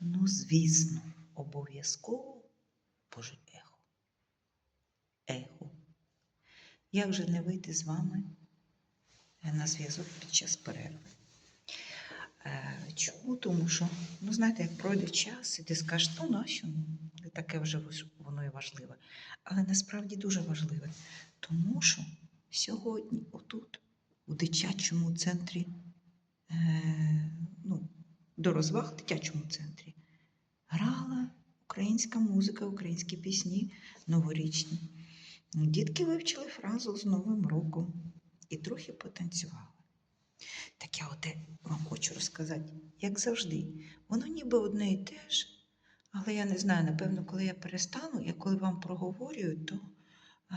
Ну, звісно, обов'язково Боже ехо. Ехо. Як же не вийти з вами е, на зв'язок під час перерви? Е, Чому? Тому що, ну, знаєте, як пройде час, і ти скажеш, ну нащо? Не таке вже воно і важливе. Але насправді дуже важливе. Тому що сьогодні, отут, у дитячому центрі, е, ну, до розваг в дитячому центрі, грала українська музика, українські пісні новорічні. Дітки вивчили фразу з Новим роком і трохи потанцювали. Так я оте вам хочу розказати, як завжди, воно ніби одне і те ж, але я не знаю, напевно, коли я перестану, я коли вам проговорюю, то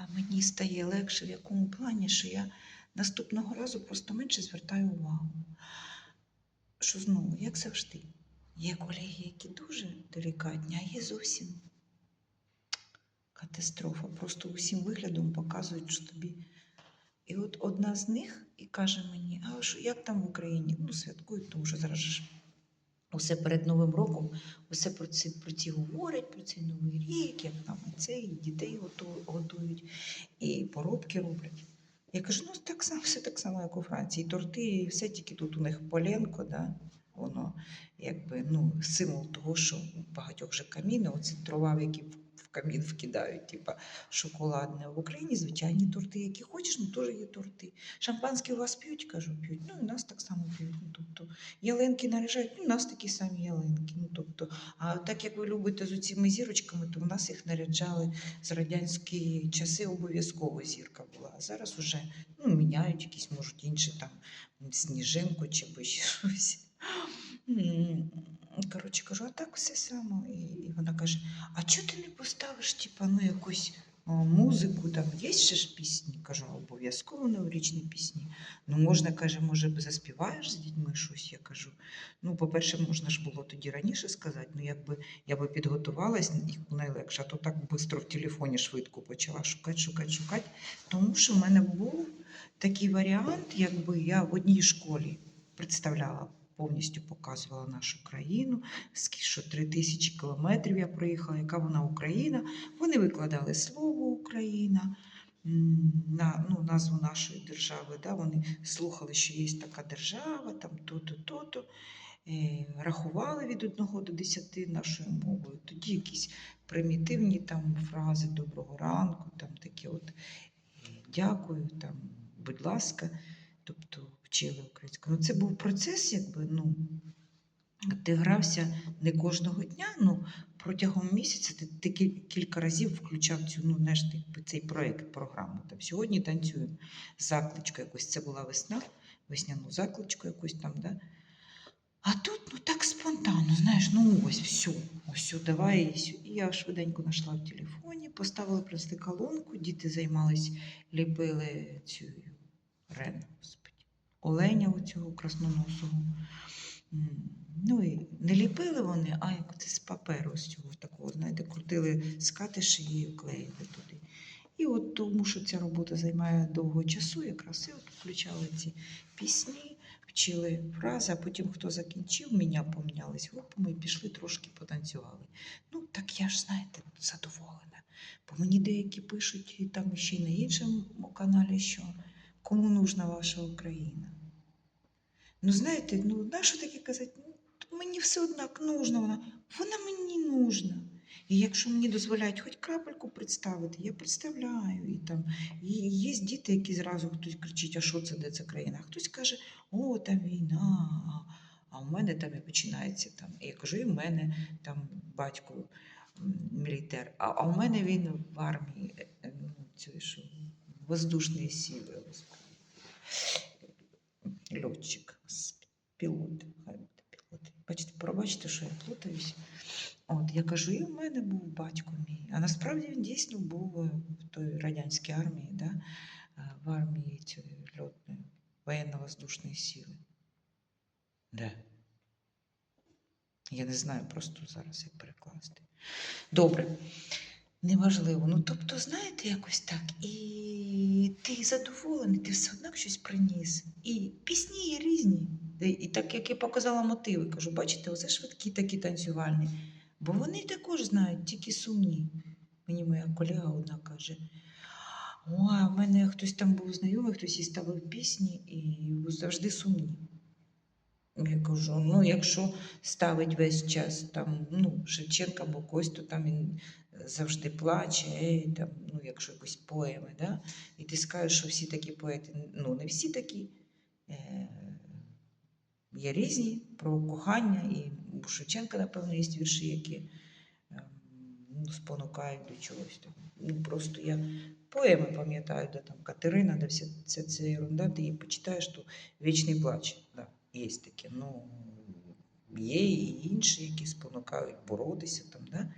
мені стає легше в якому плані, що я наступного разу просто менше звертаю увагу. Що знову, як завжди, є колеги, які дуже делікатні, а є зовсім катастрофа. Просто усім виглядом показують, що тобі. І от одна з них і каже мені: а що як там в Україні? Ну, святкують, тому що зараз ж усе перед Новим роком, усе про ці, про ці говорять, про цей новий рік, як там і це, і дітей готують, і поробки роблять. Я кажу, ну так само, все так само, як у Франції. Торти, і все тільки тут у них поленко, да? воно якби ну, символ того, що у багатьох же каміни, оці дрова, в в- камін вкидають, типа шоколадне. В Україні звичайні торти, які хочеш, ну теж є торти. Шампанське у вас п'ють, кажу, п'ють. Ну і у нас так само п'ють. Ну, тобто, ялинки наряжають, ну, у нас такі самі ялинки. Ну, тобто, а так як ви любите з цими зірочками, то в нас їх наряджали з радянські часи обов'язково зірка була. А зараз уже ну, міняють якісь, можуть інші там сніжинку чи щось. Коротше кажу, а так все само. І, і вона каже: а чого ти не поставиш, типа, ну, якусь о, музику, там є ще ж пісні? Кажу, обов'язково новорічні пісні. Ну, можна, каже, може, заспіваєш з дітьми щось? Я кажу. Ну, по-перше, можна ж було тоді раніше сказати, ну якби я би підготувалась і найлегше, а то так швидко в телефоні швидко почала шукати, шукати, шукати. Тому що в мене був такий варіант, якби я в одній школі представляла. Повністю показувала нашу країну, що три тисячі кілометрів я проїхала, яка вона Україна. Вони викладали слово Україна, на ну, назву нашої держави. Да? Вони слухали, що є така держава, там то-то, то-то. Е, Рахували від 1 до 10 нашою мовою. Тоді якісь примітивні там фрази доброго ранку, там такі от дякую, там, будь ласка, тобто вчили українську. Ну, це був процес, якби, ну, ти грався не кожного дня, ну протягом місяця ти, ти кілька разів включав цю, ну, знаєш, цей проект, програму. Там, сьогодні танцюємо закличку якусь. Це була весна, весняну закличку якусь там, да? А тут ну так спонтанно, знаєш, ну ось все, ось давай. І я швиденько знайшла в телефоні, поставила принесли колонку, діти займались, ліпили цю Рен, оленя оцього красноносого. Ну і не ліпили вони, а як це з паперу з цього такого, знаєте, крутили з катиші і клеїли туди. І от тому, що ця робота займає довго часу, якраз і от включали ці пісні, вчили фрази, а потім хто закінчив, мене помінялись групами і пішли трошки потанцювали. Ну, так я ж, знаєте, задоволена. Бо мені деякі пишуть і там ще й на іншому каналі, що кому нужна ваша Україна. Ну, знаєте, ну, нащо таке казати? Ну, мені все однак нужна вона. Вона мені нужна. І якщо мені дозволяють хоч крапельку представити, я представляю. І там і є діти, які зразу хтось кричить, а що це, де це країна? Хтось каже, о, там війна, а, в мене там і починається там. І я кажу, і в мене там батько мілітер, а, а в мене він в армії, е, е, ну, що, воздушні сили, льотчик, пілот, хай буде пілот. Бачите, пробачте, що я плутаюсь. От, я кажу, і в мене був батько мій. А насправді він дійсно був е, в той радянській армії, да? е, в армії цієї льотної воєнно-воздушної сили. Де? Я не знаю просто зараз, як перекласти. Добре. Неважливо. Ну, тобто, знаєте, якось так. І ти задоволений, ти все одно щось приніс. І пісні є різні. І, і так як я показала мотиви, кажу, бачите, оце швидкі такі танцювальні. Бо вони також знають, тільки сумні. Мені моя колега одна каже: Ой, у мене хтось там був знайомий, хтось їй ставив пісні і завжди сумні. Я кажу, ну якщо ставить весь час там, ну, Шевченка або когось, то там він завжди плаче, ей, там, ну, якщо якось поеми, да? і ти скажеш, що всі такі поети, ну не всі такі. Е- є різні про кохання, і у Шевченка, напевно, є вірші, які ем, ну, спонукають до чогось. Ну, просто я поеми пам'ятаю, де там Катерина, де вся ця, ця ерунда, ти її почитаєш, то вічний плач. Да, є таке. Ну, є і інші, які спонукають боротися там, да?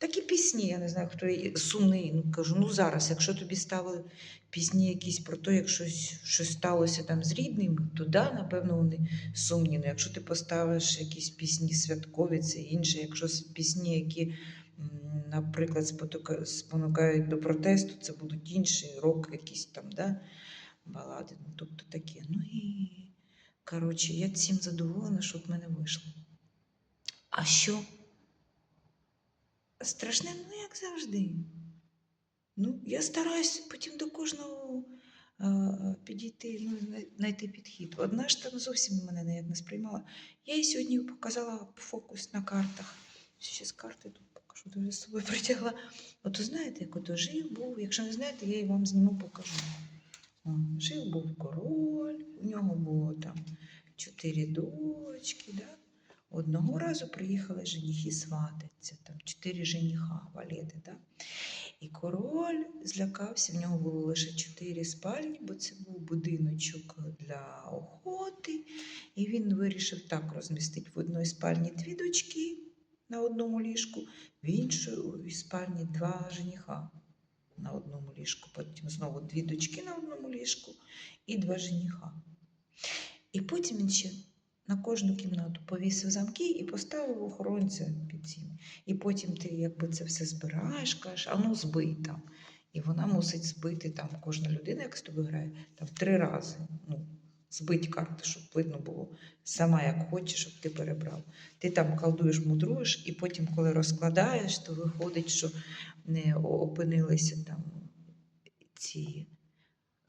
Такі пісні, я не знаю, хто є сумний. Ну кажу, ну зараз, якщо тобі ставили пісні якісь про те, як щось, щось сталося там з рідними, то да, напевно, вони сумні. Ну, якщо ти поставиш якісь пісні святкові, це інше. Якщо пісні, які, наприклад, спонукають до протесту, це будуть інші рок, якісь там, да, балади. Ну, тобто таке. Ну і коротше, я цим задоволена, що в мене вийшло. А що? Страшне, ну як завжди. Ну, я стараюсь потім до кожного е, підійти, ну, знайти підхід. Одна ж там зовсім мене ніяк не сприймала. Я їй сьогодні показала фокус на картах. Ще з карти тут покажу, то з собою притягла. Ото знаєте, як ото жив був. Якщо не знаєте, я її вам зніму покажу. Жив був король, у нього було там чотири дочки. Да? Одного разу приїхали женихи свататься, там чотири жениха валети. Да? І король злякався, в нього було лише чотири спальні, бо це був будиночок для охоти. І він вирішив так розмістити в одній спальні дві дочки на одному ліжку, в іншій спальні два жениха на одному ліжку. Потім знову дві дочки на одному ліжку і два жениха. І потім він ще на кожну кімнату повісив замки і поставив охоронця під цим. І потім ти якби це все збираєш, кажеш, а ну збий там. І вона мусить збити там кожна людина, як з тобою грає, там три рази. Ну, збить карти, щоб видно було сама як хочеш, щоб ти перебрав. Ти там колдуєш, мудруєш, і потім, коли розкладаєш, то виходить, що не опинилися там ці.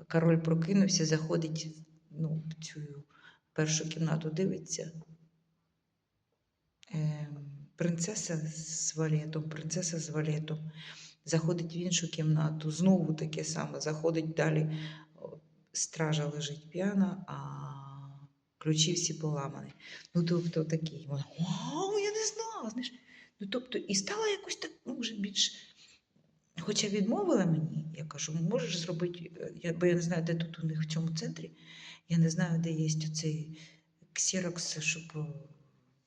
Король прокинувся, заходить ну, цю першу кімнату, дивиться. Ем, принцеса з валетом, принцеса з валетом. Заходить в іншу кімнату, знову таке саме. Заходить далі, стража лежить п'яна, а ключі всі поламані. Ну, тобто такий. Вона, вау, я не знала. Знаєш. Ну, тобто, і стала якось так, ну, вже більш. Хоча відмовила мені, я кажу, можеш зробити, е, я, бо я не знаю, де тут у них в цьому центрі, я не знаю, де є оцей ксерокс, щоб е,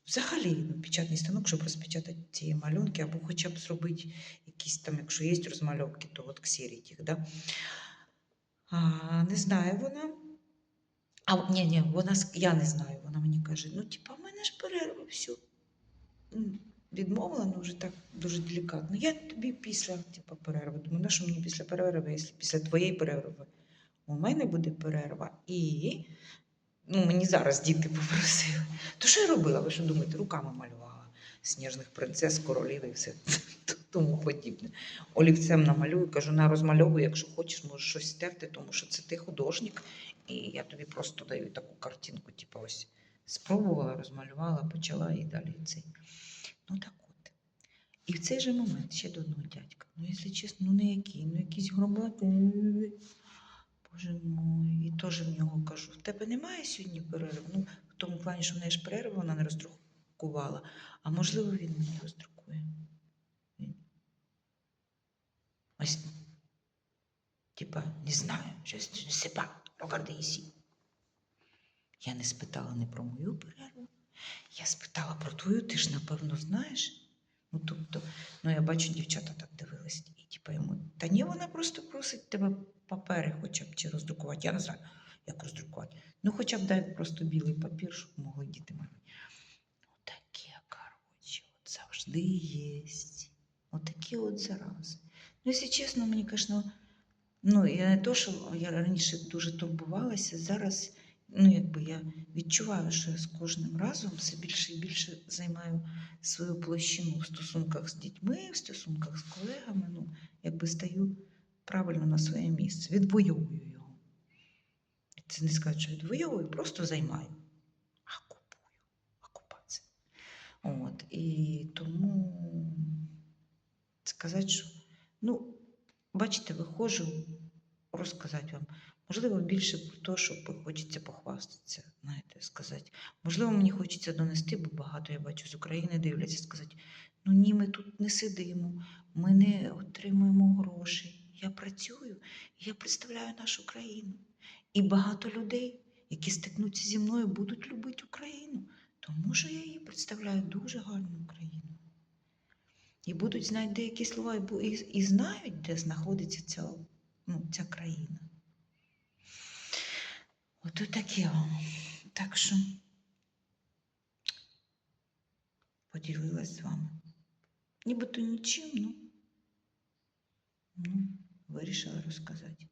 взагалі ну, печатний станок, щоб розпечатати ці малюнки, або хоча б зробити якісь там, якщо є розмальовки, то от ксерить їх. Да? А, не знає вона. А ні, ні, вона я не знаю. Вона мені каже: ну, типа, в мене ж перерва, все. Відмовила, ну вже так дуже делікатно. Я тобі після типу, перерви. Думаю, на що мені після перерви, якщо після твоєї перерви у мене буде перерва. І ну, мені зараз діти попросили. То що я робила? Ви що думаєте, руками малювала сніжних принцес, королів і все тому подібне. Олівцем намалюю, кажу, на розмальовуй, якщо хочеш, можеш щось стерти, тому що це ти художник, і я тобі просто даю таку картинку, типу ось спробувала, розмалювала, почала і далі цей. Ну так от. І в цей же момент ще до одного дядька. Ну, якщо чесно, ну не який, ну якийсь громадний. Боже мой, і теж в нього кажу: в тебе немає сьогодні перерви? Ну, в тому плані, що в неї ж перерва, вона не роздрукувала. А можливо, він мені роздрукує. Ось. Типа, не знаю, щось regarde ici. Я не спитала не про мою перерву. Я спитала про твою, ти ж напевно знаєш. Ну, тобто, ну я бачу, дівчата так дивились. І типу йому, та ні, вона просто просить тебе папери хоча б чи роздрукувати. Я не знаю, як роздрукувати. Ну, хоча б дай просто білий папір, щоб могли діти малювати. Ну, таке, коротше, от завжди є. Отакі от зарази. Ну, якщо чесно, мені, звісно, ну, я не то, що я раніше дуже турбувалася, зараз ну, якби я відчуваю, що я з кожним разом все більше і більше займаю свою площину в стосунках з дітьми, в стосунках з колегами, ну, якби стаю правильно на своє місце, відвоюю його. Це не сказати, що відвоюю, просто займаю. А купую. От. І тому сказати, що, ну, бачите, виходжу розказати вам. Можливо, більше про те, що хочеться похвастатися, знаєте, сказати. Можливо, мені хочеться донести, бо багато я бачу з України дивляться, сказати: ну ні, ми тут не сидимо, ми не отримуємо грошей. Я працюю, я представляю нашу країну. І багато людей, які стикнуться зі мною, будуть любити Україну, тому що я її представляю дуже гарну Україну. І будуть знати деякі слова, і, і знають, де знаходиться ця, ну, ця країна. Ото таке вам. Так що поділилась з вами. Нібито нічим, ну, ну вирішила розказати.